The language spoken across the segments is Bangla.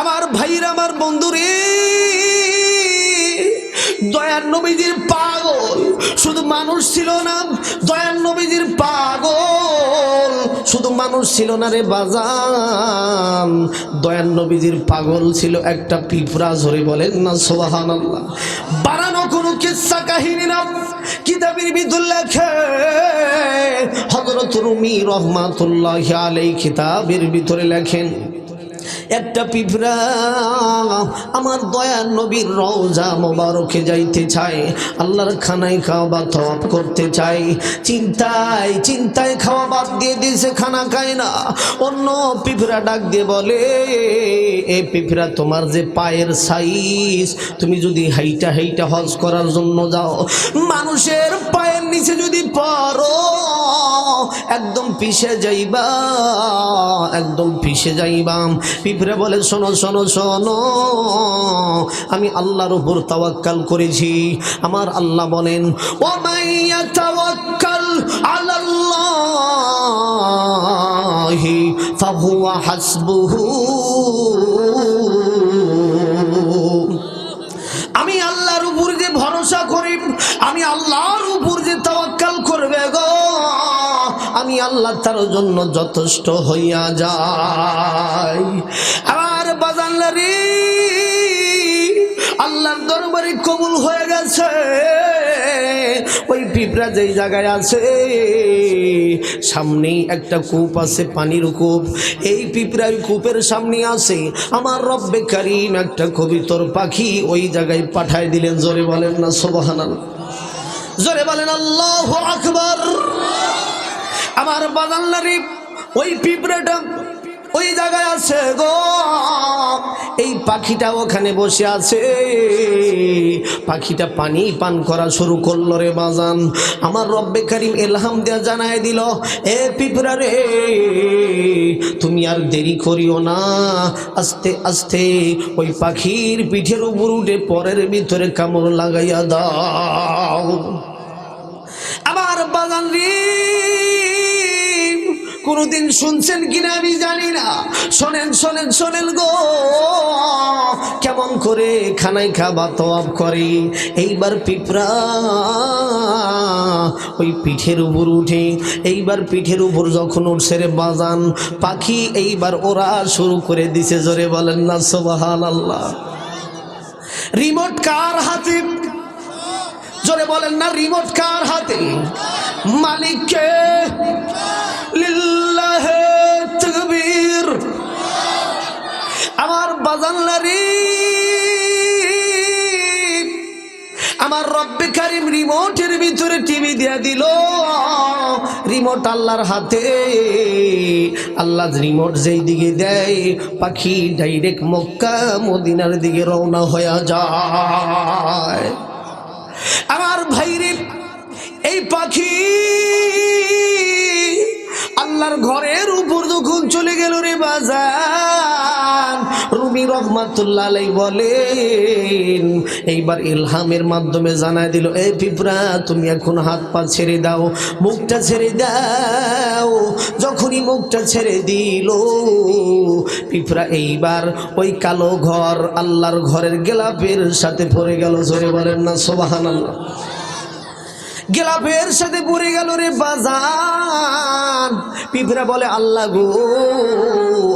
আমার ভাইরা আমার বন্ধুরে। দয়ার নবীজির পাগল, শুধু মানুষ ছিল না, দয়ার নবীজির পাগল, শুধু মানুষ ছিল না রে বাজান। দয়ার নবীজির পাগল ছিল একটা পিঁপড়া ঝরে বলেন না সোহান বানানো কোনো কিচ্ছা কাহিনী না, কিতাবের ভিতর লেখে। হজরত রুমি রহমাতুল্লাহ আলাই কিতাবের ভিতরে লেখেন একটা পিঁপড়া আমার দয়ার নবীর রওজা মোবারকে যাইতে চায়, আল্লাহর খানায় খাওয়া বা তপ করতে চাই চিন্তায় চিন্তায় খাওয়া বাদ দিয়ে দিয়েছে, খানা খায় না। অন্য পিঁপড়া ডাক দিয়ে বলে, এ পিঁপড়া, তোমার যে পায়ের সাইজ, তুমি যদি হাইটা হাইটা হজ করার জন্য যাও, মানুষের পায়ের নিচে যদি পারো, একদম পিষে যাইবা, একদম পিষে যাইবা পিঁপড়ে বলে, শোনো শোনো শোনো, আমি আল্লাহর উপর তাওয়াক্কাল করেছি। আমার আল্লাহ বলেন ও মাইয়া তাওয়াক্কাল আলাল্লাহি ফাহুয়া হাসবুহু। আমি আল্লাহর উপর যে ভরসা করি, আমি আল্লাহর উপর আল্লাহ তার জন্য যথেষ্ট হইয়া যাই আর বাজানলারি আল্লাহর দরবারে কবুল হয়ে গেছে। ওই পিঁপড়া যেই জায়গায় আছে, সামনেই একটা কূপ আছে, পানির কূপ। এই পিঁপড়া ওই কূপের সামনে আছে, আমার রব্বে কারিম একটা কবিতর পাখি, ওই জায়গায় পাঠায় দিলেন, জোরে বলেন না সোবাহান জোরে বলেন, আল্লাহ আকবর। আমার বাগান্নারি ওই পিঁপড়াটা ওই জায়গায় আছে গো। এই পাখিটা ওখানে বসে আছে। পাখিটা পানি পান করা শুরু করল রে বাজান। আমার রব্বে কারিম এলহাম দেয়া জানায় দিল, এ পিঁপড়া রে, তুমি আর দেরি করিও না। আস্তে আস্তে ওই পাখির পিঠের উপর উঠে পরের ভিতরে কামড় লাগাইয়া দাও। আমার বাগান রে কোনদিন শুনছেন কিনা আমি জানি না। শোনেন শোনেন শোনেন গো। কেমন করে খানাই খাবা তওয়াব করে। এইবার পিঁপড়া ওই পিঠের উপর উঠে, এইবার পিঠের উপর যখন উঠছে রে বাজান, পাখি এইবার ওরা শুরু করে দিছে জোরে বলেন না সোবাহাল আল্লাহ রিমোট কার হাতে? জোরে বলেন না, রিমোট কার হাতে? মালিককে দিয়া দিল। রিমোট আল্লাহর হাতে। আল্লাহ রিমোট যেই দিকে দেয়, পাখি ডাইরেক্ট মক্কা, মদিনার দিকে রওনা হয়ে যায়। আমার ভাইরে, এই পাখি আল্লাহর ঘরের উপর যখন চলে গেল রে বাজান রুমি রহমাতুল্লাহ বলেন। এইবার ইলহামের মাধ্যমে জানায় দিল, এ পিঁপড়া, তুমি এখন হাত পা ছেড়ে দাও, মুখটা ছেড়ে দাও। যখনই মুখটা ছেড়ে দিল, পিঁপড়া এইবার ওই কালো ঘর আল্লাহর ঘরের গেলাপের সাথে পড়ে গেল। জোরে বলেন না সোবাহান আল্লাহ গেলাপের সাথে পড়ে গেল রে বাজান। পিঁপড়া বলে, আল্লাহ গো,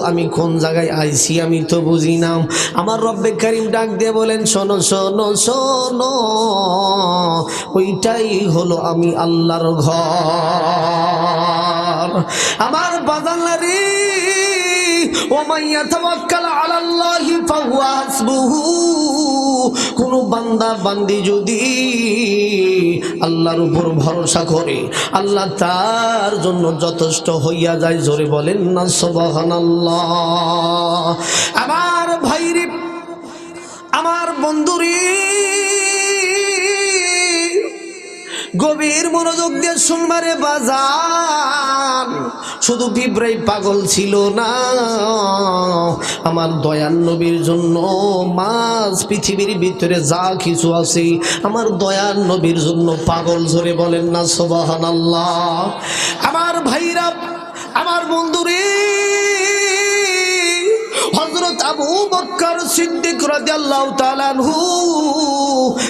আমি কোন জায়গায় আইছি আমি তো বুঝি না। আমার রব্বে কারিম ডাক দিয়ে বলেন, শোনো শোনো শোনো, ওইটাই হলো আমি আল্লাহর ঘর। আমার বাজান রে কোন বান্দা, বান্দি যদি আল্লাহর উপর ভরসা করে, আল্লাহ তার জন্য যথেষ্ট হইয়া যায়, জোরে বলেন না, সুবহানাল্লাহ। আমার ভাইরে, আমার বন্ধুরে গভীর মনোযোগ দিয়ে শুনবারে বাজান শুধু পিঁপড়াই পাগল ছিল না। আমার দয়ান নবীর জন্য মাছ পৃথিবীর ভিতরে যা কিছু আছে, আমার দয়ান নবীর জন্য পাগল ধরে বলেন না সোবাহান আল্লাহ আমার ভাইরা, আমার বন্ধুরে আবু বক্কর সিদ্দিক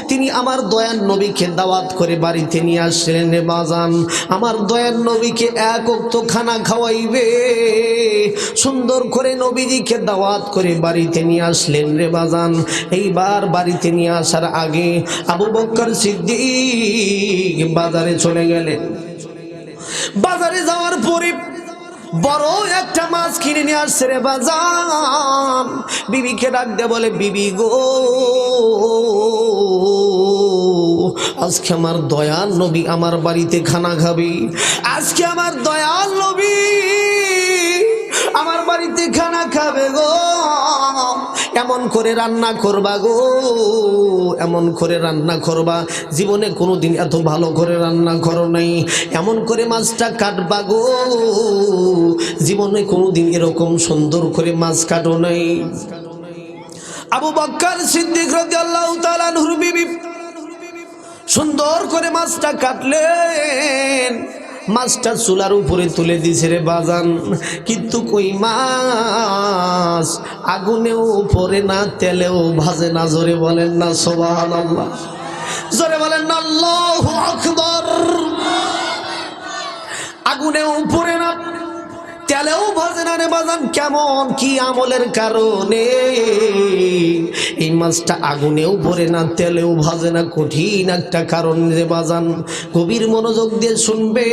তিনি আমার দয়ার নবীকে দাওয়াত করে বাড়িতে নিয়ে আসলেন রে বাজান। আমার দয়ার নবীকে এক অক্ত খানা খাওয়াইবে। সুন্দর করে নবীজিকে দাওয়াত করে বাড়িতে নিয়ে আসলেন রে বাজান। এইবার বাড়িতে নিয়ে আসার আগে আবু বক্কর সিদ্দিক বাজারে চলে গেলেন। বাজারে যাওয়ার পরে বড় একটা মাছ কিনে নিয়ে আসছে রে বাজার বিবিকে ডাক দে বলে, বিবি গো, আজকে আমার দয়াল নবী আমার বাড়িতে খানা খাবি। আজকে আমার দয়াল নবী আমার বাড়িতে খানা খাবে গো। এমন করে রান্না করবা গো, এমন করে রান্না করবা। জীবনে কোনোদিন এত ভালো করে রান্না করো নাই। এমন করে মাছটা কাটবা গো, জীবনে কোনোদিন এরকম সুন্দর করে মাছ কাটো নাই। আবু বক্কর সিদ্দিক রাদিয়াল্লাহু তাআলা নূর বিবি সুন্দর করে মাছটা কাটলেন। মাছটা চুলার উপরে তুলে দিছে রে বাজান। কিন্তু কই মাছ? আগুনেও পরে না, তেলেও ভাজে না, জোরে বলেন না সোবাহান আল্লাহ জোরে বলেন না, আল্লাহ আকবর। আগুনেও পরে না তেলেও ভাজে না রে বাজান, কেমন কি আমলের কারণে? এই মাছটা আগুনেও পড়ে না, তেলেও ভাজে না, কঠিন একটা কারণ রে বাজান। গভীর মনোযোগ দিয়ে শুনবে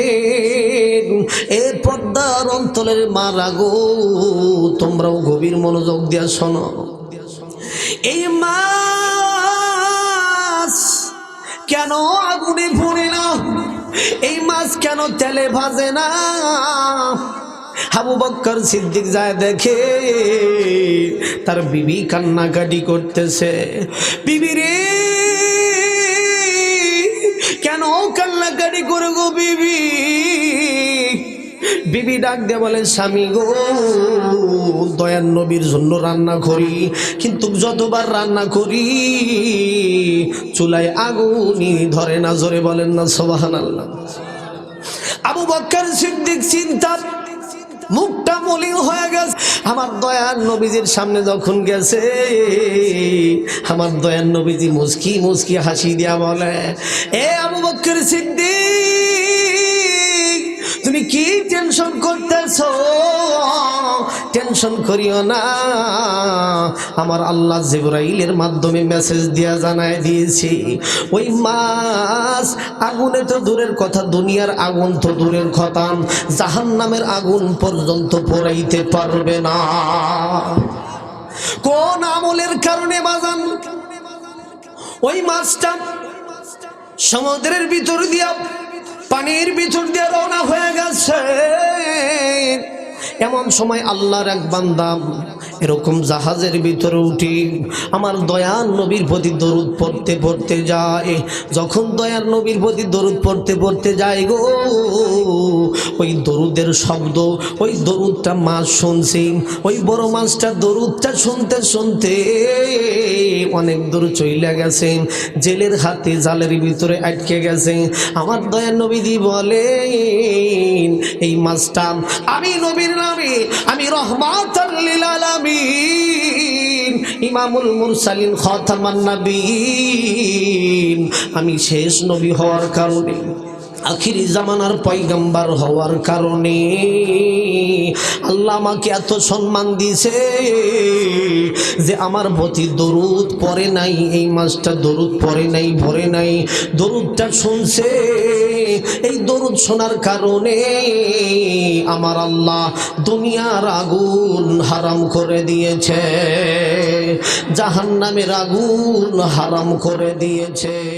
এ পর্দার অন্তলের মারা গো তোমরাও গভীর মনোযোগ দিয়ে শোনো। এই মাছ কেন আগুনে পড়ে না? এই মাছ কেন তেলে ভাজে না? হাবু বক্কর সিদ্দিক যায় দেখে তার বিবি কান্নাকাটি করতেছে। বিবি রে, কেন কান্নাকাটি করে গো বিবি? বিবি ডাক দিয়ে বলে, স্বামী গো, দয়ার নবীর জন্য রান্না করি। কিন্তু যতবার রান্না করি, চুলায় আগুনই ধরে না। জোরে বলেন না সোবাহান আল্লাহ আবু বক্কর সিদ্দিক চিন্তা মুখটা মলিন হয়ে গেছে। আমার দয়ার নবীজির সামনে যখন গেছে, আমার দয়ার নবীজি মুসকি মুসকি হাসি দিয়া বলে, এ আবু বক্কর সিদ্দিক, তুমি কি টেনশন করতেছো? টেনশন করিও না। আমার আল্লাহ জিব্রাইলের মাধ্যমে মেসেজ দিয়া জানায় দিয়েছি, ওই মাছ, আগুনে তো দূরের কথা, দুনিয়ার আগুন তো দূরের কথা জাহান নামের আগুন পর্যন্ত পড়াইতে পারবে না। কোন আমলের কারণে বাজান ওই মাছটা সমুদ্রের ভিতর দিয়া, পানির ভিতর দিয়ে রওনা হয়ে গেছে। এমন সময় আল্লাহর এক বান্দা এরকম জাহাজের ভিতরে উঠি আমার দয়ার নবীর প্রতি দরুদ পড়তে পড়তে যায়। যখন দয়ার নবীর প্রতি দরুদ পড়তে পড়তে যায় গো, ওই দরুদের শব্দ, ওই দরুদটা মাছ শুনছি, ওই বড় মাছটা দরুদটা শুনতে শুনতে অনেক দূর চইলা গেছে, জেলের হাতে জালের ভিতরে আটকে গেছে। আমার দয়ার নবীজি বলেন, এই মাছটা আমি নবীর নামে আমি রহমাত আলামিন ইমামুল মুরসালিন খতামান নবীন আমি শেষ নবী হওয়ার কারণে আখিরি জামানার পয়গম্বার হওয়ার কারণে আল্লাহ আমাকে এত সম্মান দিছে যে আমার প্রতি দরুদ পরে নাই, এই মাছটা দরুদ পরে নাই, ভরে নাই। দরুদটা শুনছে। এই দরুদ শোনার কারণে আমার আল্লাহ দুনিয়ার আগুন হারাম করে দিয়েছে, জাহান্নামের আগুন হারাম করে দিয়েছে।